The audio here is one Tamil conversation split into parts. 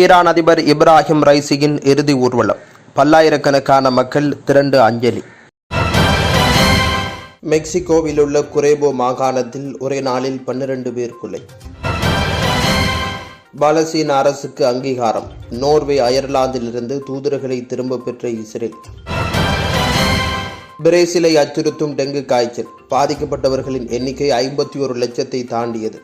ஈரான் அதிபர் இப்ராஹிம் ரைசியின் இறுதி ஊர்வலம். பல்லாயிரக்கணக்கான மக்கள் திரண்டு அஞ்சலி. மெக்சிகோவில் உள்ள குரேபோ மாகாணத்தில் ஒரே நாளில் பன்னிரண்டு பேர் கொலை. பாலஸ்தீன அரசுக்கு அங்கீகாரம். நோர்வே அயர்லாந்திலிருந்து தூதர்களை திரும்பப் பெற்ற இஸ்ரேல். பிரேசிலை அச்சுறுத்தும் டெங்கு காய்ச்சல். பாதிக்கப்பட்டவர்களின் எண்ணிக்கை ஐம்பத்தி ஒரு லட்சத்தை தாண்டியது.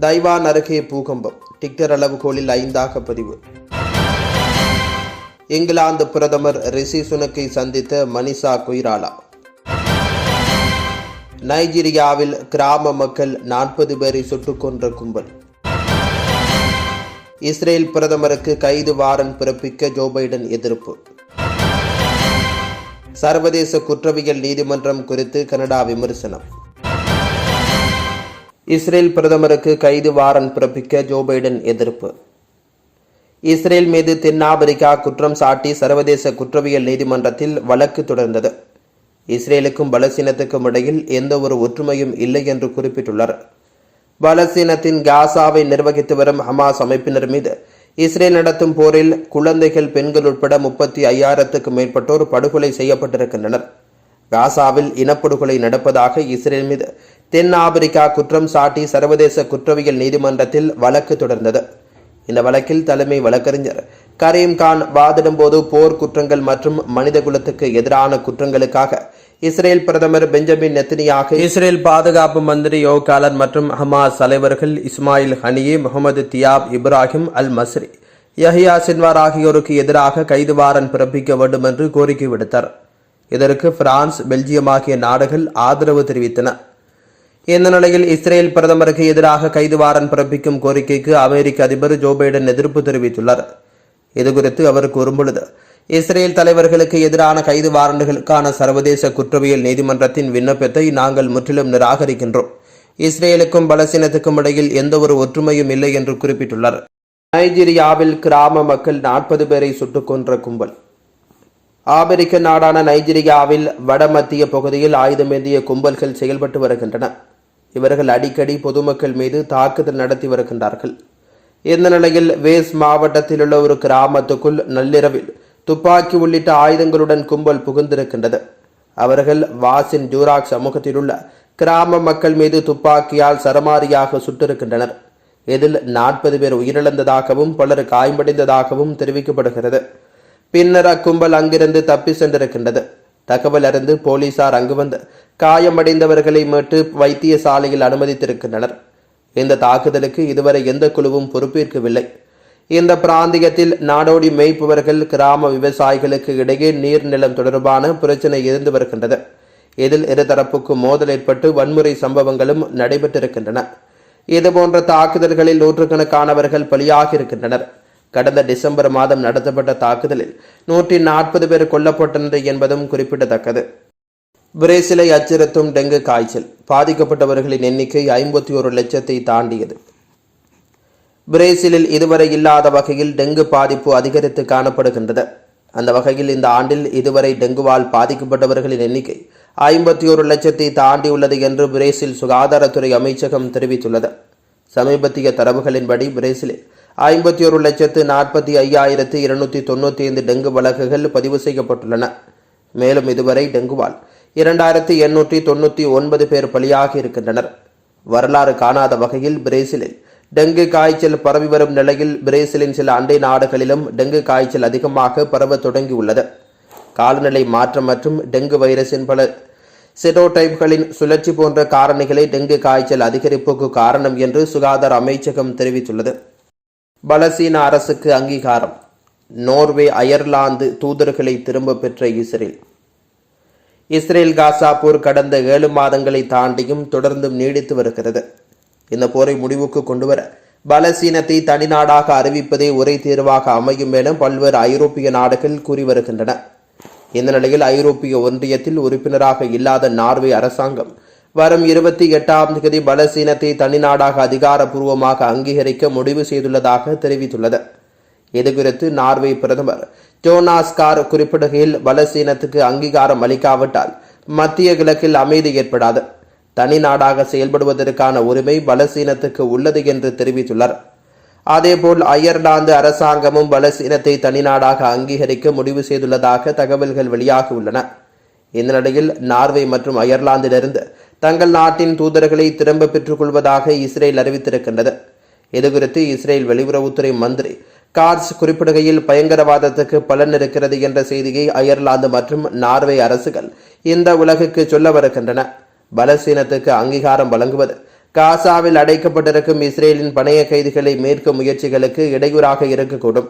தைவான் அருகே பூகம்பம். டிக்டர் அளவுகோலில் ஐந்தாக பதிவு. இங்கிலாந்து பிரதமர் ரிஷி சுனக்கை சந்தித்த மனிஷா கொய்ராலா. நைஜீரியாவில் கிராம மக்கள் நாற்பது பேரை சுட்டுக் கொன்ற கும்பல். இஸ்ரேல் பிரதமருக்கு கைது வாரன் பிறப்பிக்க ஜோ பைடன் எதிர்ப்பு. சர்வதேச குற்றவியல் நீதிமன்றம் குறித்து கனடா விமர்சனம். இஸ்ரேல் பிரதமருக்கு கைது வாரன் பிறப்பிக்க ஜோ பைடன் எதிர்ப்பு. இஸ்ரேல் மீது தென்னாப்பிரிக்கா குற்றம் சாட்டி சர்வதேச குற்றவியல் நீதிமன்றத்தில் வழக்கு தொடர்ந்தது. இஸ்ரேலுக்கும் பலசீனத்துக்கும் இடையில் எந்த ஒரு ஒற்றுமையும் இல்லை என்று குறிப்பிட்டுள்ளார். பலசீனத்தின் காசாவை நிர்வகித்து வரும் ஹமாஸ் அமைப்பினர் மீது இஸ்ரேல் நடத்தும் போரில் குழந்தைகள் பெண்கள் உட்பட முப்பத்தி ஐயாயிரத்துக்கும் மேற்பட்டோர் படுகொலை செய்யப்பட்டிருக்கின்றனர். காசாவில் இனப்படுகொலை நடப்பதாக இஸ்ரேல் மீது தென்னாப்பிரிக்கா குற்றம் சாட்டி சர்வதேச குற்றவியல் நீதிமன்றத்தில் வழக்கு தொடர்ந்தது. இந்த வழக்கில் தலைமை வழக்கறிஞர் கரீம் கான் வாதிடும்போது போர் குற்றங்கள் மற்றும் மனித குலத்துக்கு எதிரான குற்றங்களுக்காக இஸ்ரேல் பிரதமர் பெஞ்சமின் நெத்தனியாக இஸ்ரேல் பாதுகாப்பு மந்திரி யோகாலன் மற்றும் ஹமாஸ் தலைவர்கள் Ismail Haniyeh Mohammed Deif Ibrahim al Masri Yahya Sinwar ஆகியோருக்கு எதிராக கைது வாரன் பிறப்பிக்க வேண்டும் என்று கோரிக்கை விடுத்தார் இதற்கு பிரான்ஸ் பெல்ஜியம் ஆகிய நாடுகள் ஆதரவு தெரிவித்தன. இந்த நிலையில் இஸ்ரேல் பிரதமருக்கு எதிராக கைது வாரன் பிறப்பிக்கும் கோரிக்கைக்கு அமெரிக்க அதிபர் ஜோ பைடன் எதிர்ப்பு தெரிவித்துள்ளார். இதுகுறித்து அவர் கூறும்பொழுது இஸ்ரேல் தலைவர்களுக்கு எதிரான கைது வாரண்டுகளுக்கான சர்வதேச குற்றவியல் நீதிமன்றத்தின் விண்ணப்பத்தை நாங்கள் முற்றிலும் நிராகரிக்கின்றோம். இஸ்ரேலுக்கும் பலஸ்தீனத்துக்கும் இடையில் எந்த ஒரு ஒற்றுமையும் இல்லை என்று குறிப்பிட்டுள்ளார். நைஜீரியாவில் கிராம மக்கள் நாற்பது பேரை சுட்டுக் கொன்ற கும்பல். ஆப்பிரிக்க நாடான நைஜீரியாவில் வடமத்திய பகுதியில் ஆயுதமேந்திய கும்பல்கள் செயல்பட்டு வருகின்றன. இவர்கள் அடிக்கடி பொதுமக்கள் மீது தாக்குதல் நடத்தி வருகின்றார்கள். இந்த நிலையில் வேஸ் மாவட்டத்தில் உள்ள ஒரு கிராமத்துக்குள் நள்ளிரவில் துப்பாக்கி உள்ளிட்ட ஆயுதங்களுடன் கும்பல் புகுந்திருக்கின்றது. அவர்கள் வாசின் ஜூராக் சமூகத்தில் உள்ள கிராம மக்கள் மீது துப்பாக்கியால் சரமாரியாக சுட்டிருக்கின்றனர். இதில் நாற்பது பேர் உயிரிழந்ததாகவும் பலர் காயமடைந்ததாகவும் தெரிவிக்கப்படுகிறது. பின்னர் அக்கும்பல் அங்கிருந்து தப்பி சென்றிருக்கின்றது. தகவல் அறிந்து போலீசார் அங்கு வந்து காயமடைந்தவர்களை மீட்டு வைத்தியசாலையில் அனுமதித்திருக்கின்றனர். இந்த தாக்குதலுக்கு இதுவரை எந்த குழுவும் பொறுப்பேற்கவில்லை. இந்த பிராந்தியத்தில் நாடோடி மேய்ப்பவர்கள் கிராம விவசாயிகளுக்கு இடையே நீர்நிலம் தொடர்பான பிரச்சினை இருந்து வருகின்றது. இதில் இருதரப்புக்கும் மோதல் ஏற்பட்டு வன்முறை சம்பவங்களும் நடைபெற்றிருக்கின்றன. இதுபோன்ற தாக்குதல்களில் நூற்றுக்கணக்கானவர்கள் பலியாகியிருக்கின்றனர். கடந்த டிசம்பர் மாதம் நடத்தப்பட்ட தாக்குதலில் நூற்றி நாற்பது பேர் கொல்லப்பட்டனர் என்பதும் குறிப்பிடத்தக்கது. பிரேசிலை அச்சுறுத்தும் டெங்கு காய்ச்சல் பாதிக்கப்பட்டவர்களின் எண்ணிக்கை ஐம்பத்தி ஒரு லட்சத்தை தாண்டியது. பிரேசிலில் இதுவரை இல்லாத வகையில் டெங்கு பாதிப்பு அதிகரித்து காணப்படுகின்றது. அந்த வகையில் இந்த ஆண்டில் இதுவரை டெங்குவால் பாதிக்கப்பட்டவர்களின் எண்ணிக்கை ஐம்பத்தி ஒரு லட்சத்தை தாண்டியுள்ளது என்று பிரேசில் சுகாதாரத்துறை அமைச்சகம் தெரிவித்துள்ளது. சமீபத்திய தரவுகளின்படி பிரேசிலில் ஐம்பத்தி ஒரு லட்சத்து நாற்பத்தி ஐயாயிரத்து இருநூற்றி தொண்ணூற்றி ஐந்து டெங்கு வழக்குகள் பதிவு செய்யப்பட்டுள்ளன. மேலும் இதுவரை டெங்குவால் இரண்டாயிரத்தி எண்ணூற்றி தொண்ணூற்றி ஒன்பது பேர் பலியாகி இருக்கின்றனர். வரலாறு காணாத வகையில் பிரேசிலில் டெங்கு காய்ச்சல் பரவி வரும் நிலையில் பிரேசிலின் சில அண்டை நாடுகளிலும் டெங்கு காய்ச்சல் அதிகமாக பரவ தொடங்கியுள்ளது. காலநிலை மாற்றம் மற்றும் டெங்கு வைரஸின் பல செடோடைப்களின் சுழற்சி போன்ற காரணிகளை டெங்கு காய்ச்சல் அதிகரிப்புக்கு காரணம் என்று சுகாதார அமைச்சகம் தெரிவித்துள்ளது. பலசீன அரசுக்கு அங்கீகாரம். நோர்வே அயர்லாந்து தூதர்களை திரும்ப பெற்ற இஸ்ரேல். இஸ்ரேல் காசா போர் கடந்த ஏழு மாதங்களை தாண்டியும் தொடர்ந்தும் நீடித்து வருகிறது. இந்த போரை முடிவுக்கு கொண்டுவர பலசீனத்தை தனிநாடாக அறிவிப்பதே ஒரே தேர்வாக அமையும் என பல்வேறு ஐரோப்பிய நாடுகள் கூறி வருகின்றன. இந்த நிலையில் ஐரோப்பிய ஒன்றியத்தில் உறுப்பினராக இல்லாத நார்வே அரசாங்கம் வரும் இருபத்தி எட்டாம் தேதி பலசீனத்தை தனிநாடாக அதிகாரப்பூர்வமாக அங்கீகரிக்க முடிவு செய்துள்ளதாக தெரிவித்துள்ளது. இதுகுறித்து நார்வே பிரதமர் ஜோனாஸ்கார் குறிப்பிடுகையில் பலசீனத்துக்கு அங்கீகாரம் அளிக்காவிட்டால் மத்திய கிழக்கில் அமைதி ஏற்படாது. தனி நாடாக செயல்படுவதற்கான உரிமை பலசீனத்துக்கு உள்ளது என்று தெரிவித்துள்ளார். அதேபோல் அயர்லாந்து அரசாங்கமும் பலசீனத்தை தனிநாடாக அங்கீகரிக்க முடிவு செய்துள்ளதாக தகவல்கள் வெளியாகியுள்ளன இந்த நிலையில் நார்வே மற்றும் அயர்லாந்திலிருந்து தங்கள் நாட்டின் தூதர்களை திரும்ப பெற்றுக் கொள்வதாக இஸ்ரேல் அறிவித்திருக்கின்றது. இதுகுறித்து இஸ்ரேல் வெளியுறவுத்துறை மந்திரி கார்ஸ் குறிப்பிடுகையில் பயங்கரவாதத்துக்கு பலன் இருக்கிறது என்ற செய்தியை அயர்லாந்து மற்றும் நார்வே அரசுகள் இந்த உலகுக்கு சொல்ல வருகின்றன. பலஸ்தீனத்துக்கு அங்கீகாரம் வழங்குவது காசாவில் அடைக்கப்பட்டிருக்கும் இஸ்ரேலின் பணைய கைதிகளை மீட்கும் முயற்சிகளுக்கு இடையூறாக இருக்கக்கூடும்.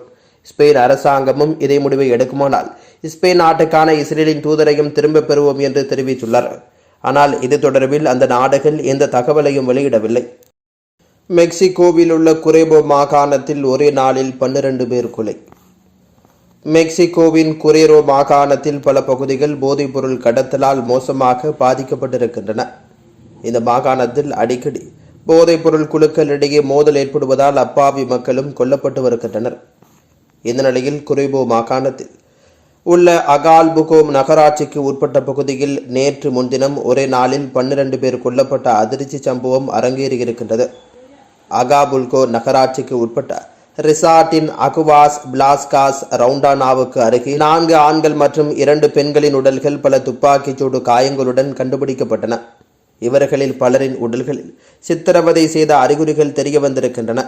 ஸ்பெயின் அரசாங்கமும் இதே முடிவை எடுக்குமானால் ஸ்பெயின் நாட்டுக்கான இஸ்ரேலின் தூதரையும் திரும்பப் பெறுவோம் என்று தெரிவித்துள்ளார். ஆனால் இது தொடர்பில் அந்த நாடுகள் எந்த தகவலையும் வெளியிடவில்லை. மெக்சிகோவில் உள்ள குரேபோ மாகாணத்தில் ஒரே நாளில் பன்னிரண்டு பேர் கொலை. மெக்சிகோவின் குரேரோ மாகாணத்தில் பல பகுதிகள் போதைப்பொருள் கடத்தலால் மோசமாக பாதிக்கப்பட்டிருக்கின்றன. இந்த மாகாணத்தில் அடிக்கடி போதைப்பொருள் குழுக்களிடையே மோதல் ஏற்படுவதால் அப்பாவி மக்களும் கொல்லப்பட்டு வருகின்றனர். இந்த நிலையில் குரேபோ மாகாணத்தில் உள்ள அகால்புகோம் நகராட்சிக்கு உட்பட்ட பகுதியில் நேற்று முன்தினம் ஒரே நாளில் பன்னிரண்டு பேர் கொல்லப்பட்ட அதிர்ச்சி சம்பவம் அரங்கேறியிருக்கின்றது. அகாபுல்கோ நகராட்சிக்கு உட்பட்ட ரிசார்ட்டின் அகுவாஸ் பிளாஸ்காஸ் ரவுண்டானாவுக்கு அருகே நான்கு ஆண்கள் மற்றும் இரண்டு பெண்களின் உடல்கள் பல துப்பாக்கிச்சூடு காயங்களுடன் கண்டுபிடிக்கப்பட்டன. இவர்களில் பலரின் உடல்களில் சித்திரவதை செய்த அறிகுறிகள் தெரிய வந்திருக்கின்றன.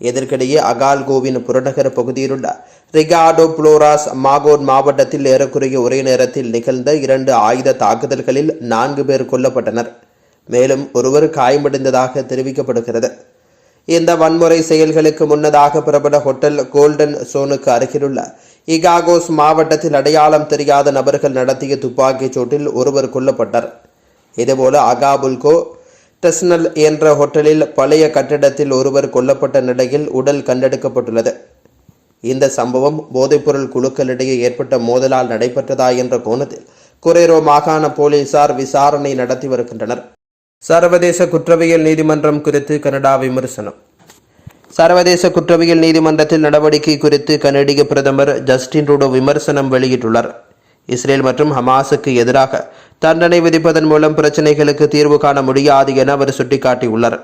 இதற்கிடையே அகால்கோவின் புறநகர பகுதியிலுள்ள ரிகாடோ புளோராஸ் மாகோட் மாவட்டத்தில் ஏறக்குறைய ஒரே நேரத்தில் நிகழ்ந்த இரண்டு ஆயுத தாக்குதல்களில் நான்கு பேர் கொல்லப்பட்டனர். மேலும் ஒருவர் காயமடைந்ததாக தெரிவிக்கப்படுகிறது. இந்த வன்முறை செயல்களுக்கு முன்னதாக பிரபல ஹோட்டல் கோல்டன் சோனுக்கு அருகிலுள்ள இகாகோஸ் மாவட்டத்தில் அடையாளம் தெரியாத நபர்கள் நடத்திய துப்பாக்கிச் சூட்டில் ஒருவர் கொல்லப்பட்டார். இதுபோல அகாபுல்கோ டெஸ்னல் என்ற ஹோட்டலில் பழைய கட்டிடத்தில் ஒருவர் கொல்லப்பட்ட நிலையில் உடல் கண்டெடுக்கப்பட்டுள்ளது. இந்த சம்பவம் போதைப்பொருள் குழுக்களிடையே ஏற்பட்ட மோதலால் நடைபெற்றதா என்ற கோணத்தில் குரேரோ மாகாண போலீசார் விசாரணை நடத்தி வருகின்றனர். சர்வதேச குற்றவியல் நீதிமன்றம் குறித்து கனடா விமர்சனம். சர்வதேச குற்றவியல் நீதிமன்றத்தில் நடவடிக்கை குறித்து கனடிய பிரதமர் ஜஸ்டின் ரூடோ விமர்சனம் வெளியிட்டுள்ளார். இஸ்ரேல் மற்றும் ஹமாஸுக்கு எதிராக தண்டனை விதிப்பதன் மூலம் பிரச்சினைகளுக்கு தீர்வு காண முடியாது என அவர் சுட்டிக்காட்டியுள்ளார்.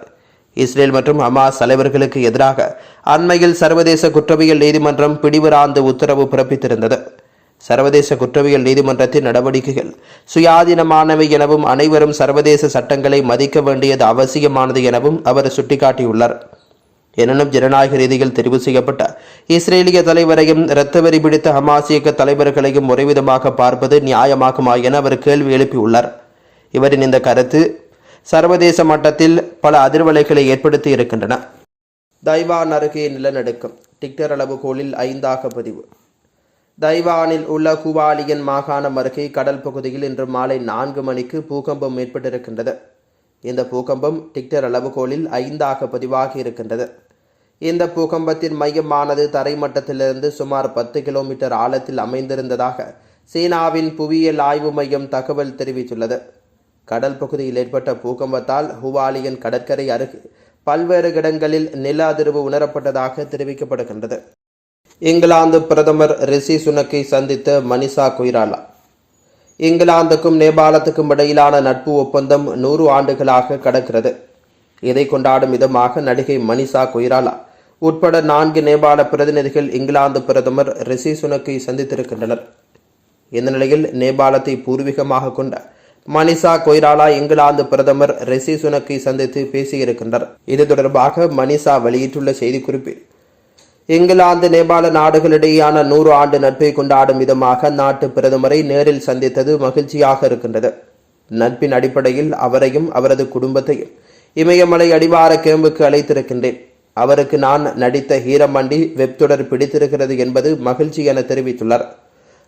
இஸ்ரேல் மற்றும் ஹமாஸ் தலைவர்களுக்கு எதிராக அண்மையில் சர்வதேச குற்றவியல் நீதிமன்றம் பிடிவராந்து உத்தரவு பிறப்பித்திருந்தது. சர்வதேச குற்றவியல் நீதிமன்றத்தின் நடவடிக்கைகள் சுயாதீனமானவை எனவும் அனைவரும் சர்வதேச சட்டங்களை மதிக்க வேண்டியது அவசியமானது எனவும் அவர் சுட்டிக்காட்டியுள்ளார். எனினும் ஜனநாயக ரீதியில் தெரிவு செய்யப்பட்ட இஸ்ரேலிய தலைவரையும் இரத்தவெறி பிடித்த ஹமாஸ் இயக்க தலைவர்களையும் ஒரேவிதமாக பார்ப்பது நியாயமாகுமா என அவர் கேள்வி எழுப்பியுள்ளார். இவரின் இந்த கருத்து சர்வதேச மட்டத்தில் பல அதிர்வலைகளை ஏற்படுத்தி இருக்கின்றன. தைவான் அருகே நிலநடுக்கம். டிக்டர் அளவுகோலில் ஐந்தாக பதிவு. தைவானில் உள்ள குவாலியன் மாகாணம் அருகே கடல் பகுதியில் இன்று மாலை நான்கு மணிக்கு பூகம்பம் ஏற்பட்டிருக்கின்றது. இந்த பூகம்பம் டிக்டர் அளவுகோலில் ஐந்தாக பதிவாகி இருக்கின்றது. இந்த பூகம்பத்தின் மையமானது தரைமட்டத்திலிருந்து சுமார் பத்து கிலோமீட்டர் ஆழத்தில் அமைந்திருந்ததாக சீனாவின் புவியியல் ஆய்வு மையம் தகவல் தெரிவித்துள்ளது. கடல் பகுதியில் ஏற்பட்ட பூகம்பத்தால் ஹுவாலியன் கடற்கரை அருகே பல்வேறு இடங்களில் நில அதிர்வு உணரப்பட்டதாக தெரிவிக்கப்படுகின்றது. இங்கிலாந்து பிரதமர் ரிஷி சுனக்கை சந்தித்த மனிஷா குயிராலா. இங்கிலாந்துக்கும் நேபாளத்துக்கும் இடையிலான நட்பு ஒப்பந்தம் நூறு ஆண்டுகளாக கடக்கிறது. இதை கொண்டாடும் விதமாக நடிகை மனிஷா கொய்ராலா. உட்பட நான்கு நேபாள பிரதிநிதிகள் இங்கிலாந்து பிரதமர் ரிஷி சுனக்கை சந்தித்திருக்கின்றனர். இந்த நிலையில் நேபாளத்தை பூர்வீகமாக கொண்ட மனிஷா கொய்ராலா இங்கிலாந்து பிரதமர் ரிஷி சுனக்கை சந்தித்து பேசியிருக்கின்றனர். இது தொடர்பாக மனிஷா வெளியிட்டுள்ள செய்திக்குறிப்பில் இங்கிலாந்து நேபாள நாடுகளிடையேயான நூறு ஆண்டு நட்பை கொண்டாடும் விதமாக நாட்டு பிரதமரை நேரில் சந்தித்தது மகிழ்ச்சியாக இருக்கின்றது. நட்பின் அடிப்படையில் அவரையும் அவரது குடும்பத்தையும் இமயமலை அடிவார கேம்புக்கு அழைத்திருக்கின்றேன். அவருக்கு நான் நடித்த ஹீரமண்டி வெப்தொடர் பிடித்திருக்கிறது என்பது மகிழ்ச்சி என தெரிவித்துள்ளார்.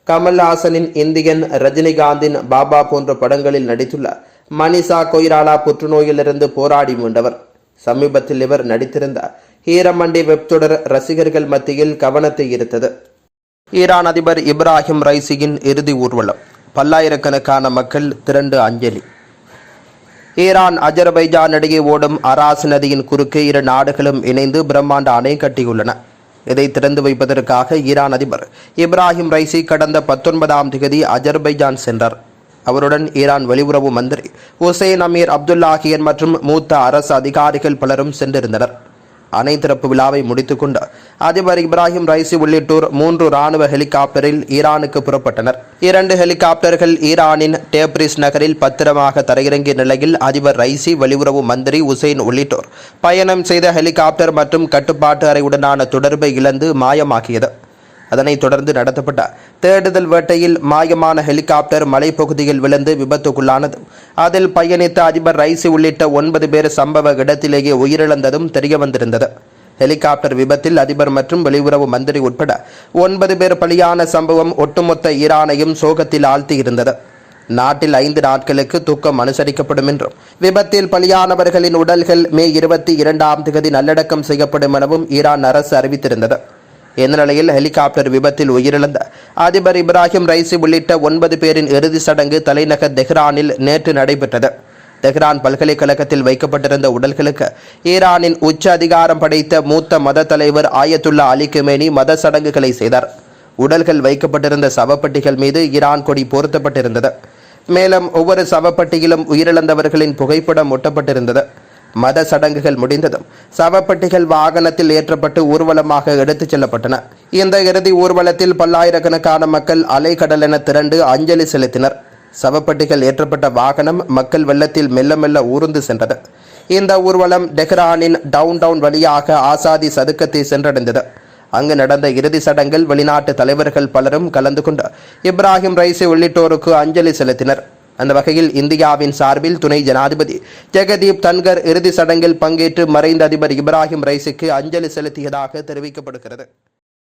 கமல்ஹாசனின் இந்தியன் ரஜினிகாந்தின் பாபா போன்ற படங்களில் நடித்துள்ள மனிஷா கொய்ராலா புற்றுநோயிலிருந்து போராடி மீண்டவர். சமீபத்தில் இவர் நடித்திருந்த ஹீரமண்டி வெப்தொடர் ரசிகர்கள் மத்தியில் கவனத்தை ஈர்த்தது. ஈரான் அதிபர் இப்ராஹிம் ரைசியின் இறுதி ஊர்வலம். பல்லாயிரக்கணக்கான மக்கள் திரண்டு அஞ்சலி. ஈரான் அஜர்பைஜான் இடையே ஓடும் அராஸ் நதியின் குறுக்கே இரு நாடுகளும் இணைந்து பிரம்மாண்ட அணை கட்டியுள்ளன. இதை திறந்து வைப்பதற்காக ஈரான் அதிபர் இப்ராஹிம் ரைசி கடந்த பத்தொன்பதாம் தேதி அஜர்பைஜான் சென்றார். அவருடன் ஈரான் வெளியுறவு மந்திரி ஹுசைன் அமீர் அப்துல்லாஹியன் மற்றும் மூத்த அரசு அதிகாரிகள் பலரும் சென்றிருந்தனர். அணை திறப்பு விழாவை முடித்துக்கொண்டு அதிபர் இப்ராஹிம் ரைசி உள்ளிட்டோர் மூன்று ராணுவ ஹெலிகாப்டரில் ஈரானுக்கு புறப்பட்டனர். இரண்டு ஹெலிகாப்டர்கள் ஈரானின் டேப்ரிஸ் நகரில் பத்திரமாக தரையிறங்கிய நிலையில் அதிபர் ரைசி வெளியுறவு மந்திரி உசைன் உள்ளிட்டோர் பயணம் செய்த ஹெலிகாப்டர் மற்றும் கட்டுப்பாட்டு அறையுடனான தொடர்பை இழந்து மாயமாகியது அதனைத் தொடர்ந்து நடத்தப்பட்ட தேடுதல் வேட்டையில் மாயமான ஹெலிகாப்டர் மலைப்பகுதியில் விழுந்து விபத்துக்குள்ளானது. அதில் பயணித்த அதிபர் ரைசி உள்ளிட்ட ஒன்பது பேர் சம்பவ இடத்திலேயே உயிரிழந்ததும் தெரியவந்திருந்தது ஹெலிகாப்டர் விபத்தில் அதிபர் மற்றும் வெளியுறவு மந்திரி உட்பட ஒன்பது பேர் பலியான சம்பவம் ஒட்டுமொத்த ஈரானையும் சோகத்தில் ஆழ்த்தியிருந்தது. நாட்டில் ஐந்து நாட்களுக்கு தூக்கம் அனுசரிக்கப்படும் என்றும் விபத்தில் பலியானவர்களின் உடல்கள் மே இருபத்தி இரண்டாம் தேதி நல்லடக்கம் செய்யப்படும் எனவும் ஈரான் அரசு அறிவித்திருந்தது. இந்த நிலையில் ஹெலிகாப்டர் விபத்தில் உயிரிழந்த அதிபர் இப்ராஹிம் ரைசி உள்ளிட்ட ஒன்பது பேரின் இறுதி சடங்கு தலைநகர் தெஹ்ரானில் நேற்று நடைபெற்றது. தெஹ்ரான் பல்கலைக்கழகத்தில் வைக்கப்பட்டிருந்த உடல்களுக்கு ஈரானின் உச்ச அதிகாரம் படைத்த மூத்த மத தலைவர் ஆயத்துல்லா அலி கமேனி மத சடங்குகளை செய்தார். உடல்கள் வைக்கப்பட்டிருந்த சவப்பட்டிகள் மீது ஈரான் கொடி பொருத்தப்பட்டிருந்தது. மேலும் ஒவ்வொரு சவப்பட்டியிலும் உயிரிழந்தவர்களின் புகைப்படம் ஒட்டப்பட்டிருந்தது. மத சடங்குகள் முடிந்ததும் சவப்பெட்டிகள் வாகனத்தில் ஏற்றப்பட்டு ஊர்வலமாக எடுத்துச் செல்லப்பட்டன. இந்த இறுதி ஊர்வலத்தில் பல்லாயிரக்கணக்கான மக்கள் அலைக்கடலென திரண்டு அஞ்சலி செலுத்தினர். சவப்பெட்டிகள் ஏற்றப்பட்ட வாகனம் மக்கள் வெள்ளத்தில் மெல்ல மெல்ல ஊர்ந்து சென்றது. இந்த ஊர்வலம் டெஹ்ரானின் டவுன் டவுன் வழியாக ஆசாதி சதுக்கத்தை சென்றடைந்தது. அங்கு நடந்த இறுதி சடங்கில் வெளிநாட்டு தலைவர்கள் பலரும் கலந்து கொண்டு இப்ராஹிம் ரைசி உள்ளிட்டோருக்கு அஞ்சலி செலுத்தினர். அந்த வகையில் இந்தியாவின் சார்பில் துணை ஜனாதிபதி ஜெகதீப் தன்கர் இறுதி சடங்கில் பங்கேற்று மறைந்த அதிபர் இப்ராஹிம் ரைஸுக்கு அஞ்சலி செலுத்தியதாக தெரிவிக்கப்படுகிறது.